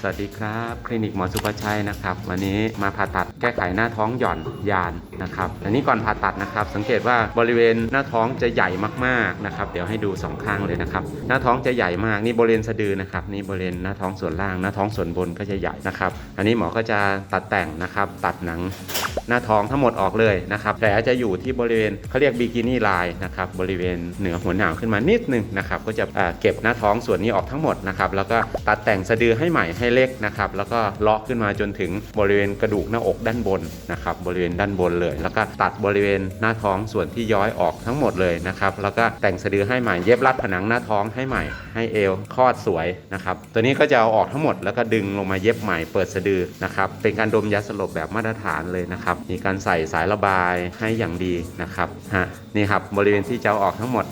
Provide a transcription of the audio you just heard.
สวัสดีครับ คลินิกหมอสุภชัยนะครับ วันนี้มาผ่าตัดแก้ไขหน้าท้องหย่อนยานนะครับอันนี้ก่อนผ่าตัดนะครับ สังเกตว่าบริเวณหน้าท้องจะใหญ่มากๆนะครับ เดี๋ยวให้ดูสองข้างเลยนะครับ หน้าท้องจะใหญ่มากนี่บริเวณสะดือนะครับนี่บริเวณหน้าท้องส่วนล่าง หน้าท้องส่วนบนก็จะใหญ่นะครับ อันนี้หมอก็จะตัดแต่งนะครับ ตัดหนังหน้าท้องทั้งหมดออกเลยนะครับแผลจะอยู่ที่บริเวณเขาเรียกบิกินี่ไลน์นะครับบริเวณเหนือหัวหนาวขึ้นมานิดนึงนะครับก็จะเอ่อเก็บหน้าท้องส่วนนี้ออกทั้งหมดนะครับแล้วก็ตัดแต่งสะดือให้ใหม่ให้เล็กนะครับ แล้วก็เลาะขึ้นมาจนถึงบริเวณกระดูกหน้าอกด้านบนนะครับ บริเวณด้านบนเลย แล้วก็ตัดบริเวณหน้าท้องส่วนที่ย้อยออกทั้งหมดเลยนะครับ แล้วก็แต่งสะดือให้ใหม่ เย็บรัดผนังหน้าท้องให้ใหม่ ให้เอวคลอดสวยนะครับ ตัวนี้ก็จะเอาออกทั้งหมดแล้วก็ดึงลงมาเย็บใหม่ เปิดสะดือนะครับ เป็นการดมยาสลบแบบมาตรฐานเลยนะครับ มีการใส่สายระบายให้อย่างดีนะครับ ฮะ นี่ครับบริเวณที่จะเอาออกทั้งหมด